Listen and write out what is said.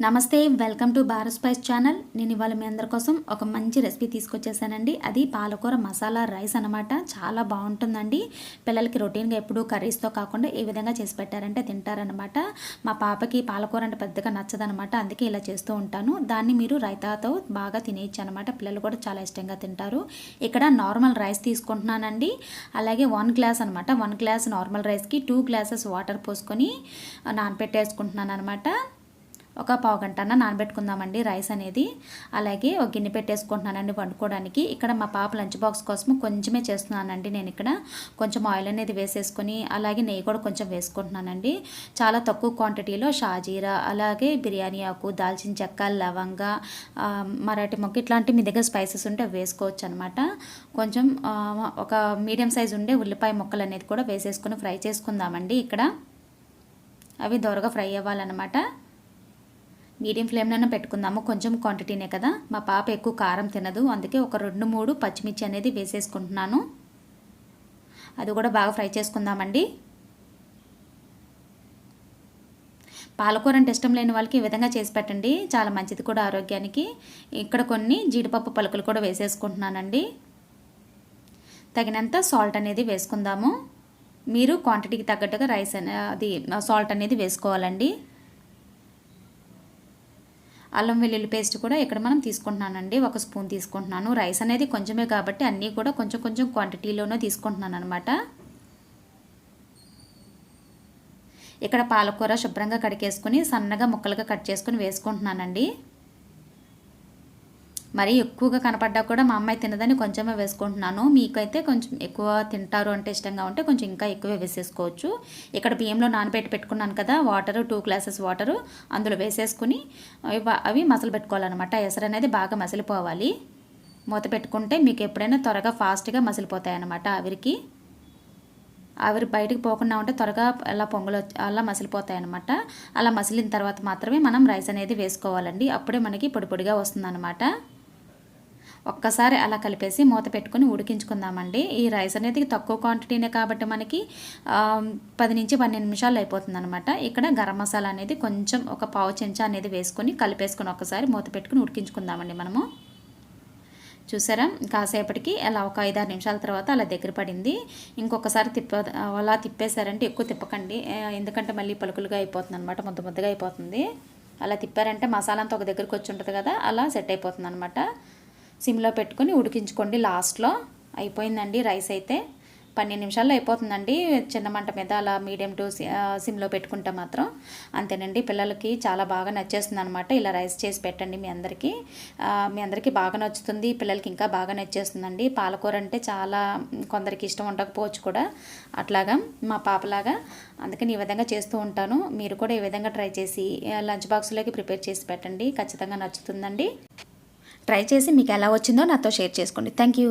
నమస్తే welcome to Bharat spice channel. నేను ఇవాళ మీ అందరి కోసం ఒక మంచి రెసిపీ తీసుకొచ్చేసానండి. అది పాలకూర మసాలా రైస్ అనమాట చాలా బాగుంటుందండి. పిల్లలకి రొటీన్గా ఎప్పుడూ కర్రీస్తో కాకుండా ఏ విధంగా చేసి పెట్టారంటే తింటారనమాట మా పాపకి పాలకూర అంటే పెద్దగా నచ్చదనమాట అందుకే ఇలా చేస్తూ ఉంటాను. దాన్ని మీరు రైతాతో బాగా తినేయచ్చు అనమాట పిల్లలు కూడా చాలా ఇష్టంగా తింటారు. ఇక్కడ నార్మల్ రైస్ తీసుకుంటున్నానండి. అలాగే వన్ గ్లాస్ అనమాట వన్ గ్లాస్ నార్మల్ రైస్కి టూ గ్లాసెస్ వాటర్ పోసుకొని నానపెట్టేసుకుంటున్నాను అనమాట ఒక పావు గంట అన్న నానబెట్టుకుందామండి రైస్ అనేది. అలాగే ఒక గిన్నె పెట్టేసుకుంటున్నానండి వండుకోవడానికి. ఇక్కడ మా పాప లంచ్ బాక్స్ కోసం కొంచెమే చేస్తున్నానండి నేను ఇక్కడ. కొంచెం ఆయిల్ అనేది వేసేసుకొని అలాగే నెయ్యి కూడా కొంచెం వేసుకుంటున్నానండి. చాలా తక్కువ క్వాంటిటీలో షాజీరా అలాగే బిర్యానీ ఆకు దాల్చిన చెక్క లవంగ మరాఠీ మొక్క ఇట్లాంటి మీ దగ్గర స్పైసెస్ ఉంటే వేసుకోవచ్చు అనమాట కొంచెం ఒక మీడియం సైజ్ ఉండే ఉల్లిపాయ ముక్కలు అనేది కూడా వేసేసుకొని ఫ్రై చేసుకుందామండి ఇక్కడ. అవి దొరగా ఫ్రై అవ్వాలన్నమాట. మీడియం ఫ్లేమ్లోనే పెట్టుకుందాము. కొంచెం క్వాంటిటీనే కదా. మా పాప ఎక్కువ కారం తినదు. అందుకే ఒక రెండు మూడు పచ్చిమిర్చి అనేది వేసేసుకుంటున్నాను. అది కూడా బాగా ఫ్రై చేసుకుందామండి. పాలకూర అంటే ఇష్టం లేని వాళ్ళకి ఈ విధంగా చేసి పెట్టండి. చాలా మంచిది కూడా ఆరోగ్యానికి. ఇక్కడ కొన్ని జీడిపప్పు పలుకులు కూడా వేసేసుకుంటున్నానండి. తగినంత సాల్ట్ అనేది వేసుకుందాము. మీరు క్వాంటిటీకి తగ్గట్టుగా రైస్ అది సాల్ట్ అనేది వేసుకోవాలండి. అల్లం వెల్లుల్లి పేస్ట్ కూడా ఇక్కడ మనం తీసుకుంటున్నానండి. ఒక స్పూన్ తీసుకుంటున్నాను. రైస్ అనేది కొంచెమే కాబట్టి అన్నీ కూడా కొంచెం కొంచెం క్వాంటిటీలోనే తీసుకుంటున్నాను అనమాట ఇక్కడ పాలకూర శుభ్రంగా కడిగేసుకుని సన్నగా ముక్కలుగా కట్ చేసుకుని వేసుకుంటున్నానండి. మరీ ఎక్కువగా కనపడ్డా కూడా మా అమ్మాయి తినదని కొంచెమే వేసుకుంటున్నాను. మీకైతే కొంచెం ఎక్కువ తింటారు అంటే ఇష్టంగా ఉంటే కొంచెం ఇంకా ఎక్కువే వేసేసుకోవచ్చు. ఇక్కడ బియ్యంలో నానబెట్టి పెట్టుకున్నాను కదా వాటర్ టూ గ్లాసెస్ వాటరు అందులో వేసేసుకుని అవి మసలు పెట్టుకోవాలన్నమాట. ఎసరు అనేది బాగా మసిలిపోవాలి. మూత పెట్టుకుంటే మీకు ఎప్పుడైనా త్వరగా ఫాస్ట్గా మసిలిపోతాయి అన్నమాట ఆవిరికి. ఆవిరి బయటకు పోకుండా ఉంటే త్వరగా అలా పొంగలు అలా మసిలిపోతాయి అనమాట అలా మసిలిన తర్వాత మాత్రమే మనం రైస్ అనేది వేసుకోవాలండి. అప్పుడే మనకి పొడి పొడిగా వస్తుందన్నమాట. ఒక్కసారి అలా కలిపేసి మూత పెట్టుకుని ఉడికించుకుందామండి. ఈ రైస్ అనేది తక్కువ క్వాంటిటీనే కాబట్టి మనకి పది నుంచి పన్నెండు నిమిషాలు అయిపోతుంది అనమాట ఇక్కడ గరం మసాలా అనేది కొంచెం ఒక పావు చెంచా అనేది వేసుకొని కలిపేసుకొని ఒకసారి మూత పెట్టుకుని ఉడికించుకుందామండి మనము. చూసారా? కాసేపటికి అలా ఒక ఐదారు నిమిషాల తర్వాత అలా దగ్గర పడింది. ఇంకొకసారి తిప్ప అలా తిప్పేశారంటే ఎక్కువ తిప్పకండి. ఎందుకంటే మళ్ళీ పలుకులుగా అయిపోతుంది అనమాట ముద్ద ముద్దగా అయిపోతుంది. అలా తిప్పారంటే మసాలా అంతా ఒక దగ్గరికి వచ్చి ఉంటుంది కదా అలా సెట్ అయిపోతుంది అనమాట సిమ్లో పెట్టుకొని ఉడికించుకోండి. లాస్ట్లో అయిపోయిందండి రైస్ అయితే. పన్నెండు నిమిషాల్లో అయిపోతుందండి. చిన్న మంట మీద అలా మీడియం టు సిమ్లో పెట్టుకుంటే మాత్రం అంతేనండి. పిల్లలకి చాలా బాగా నచ్చేస్తుంది అనమాట ఇలా రైస్ చేసి పెట్టండి మీ అందరికీ. మీ అందరికీ బాగా నచ్చుతుంది. పిల్లలకి ఇంకా బాగా నచ్చేస్తుందండి. పాలకూర అంటే చాలా కొందరికి ఇష్టం ఉండకపోవచ్చు కూడా. అట్లాగా మా పాపలాగా అందుకని ఈ విధంగా చేస్తూ ఉంటాను. మీరు కూడా ఈ విధంగా ట్రై చేసి లంచ్ బాక్స్లోకి ప్రిపేర్ చేసి పెట్టండి. ఖచ్చితంగా నచ్చుతుందండి. ట్రై చేసి మీకు ఎలా వచ్చిందో నాతో షేర్ చేసుకోండి. Thank you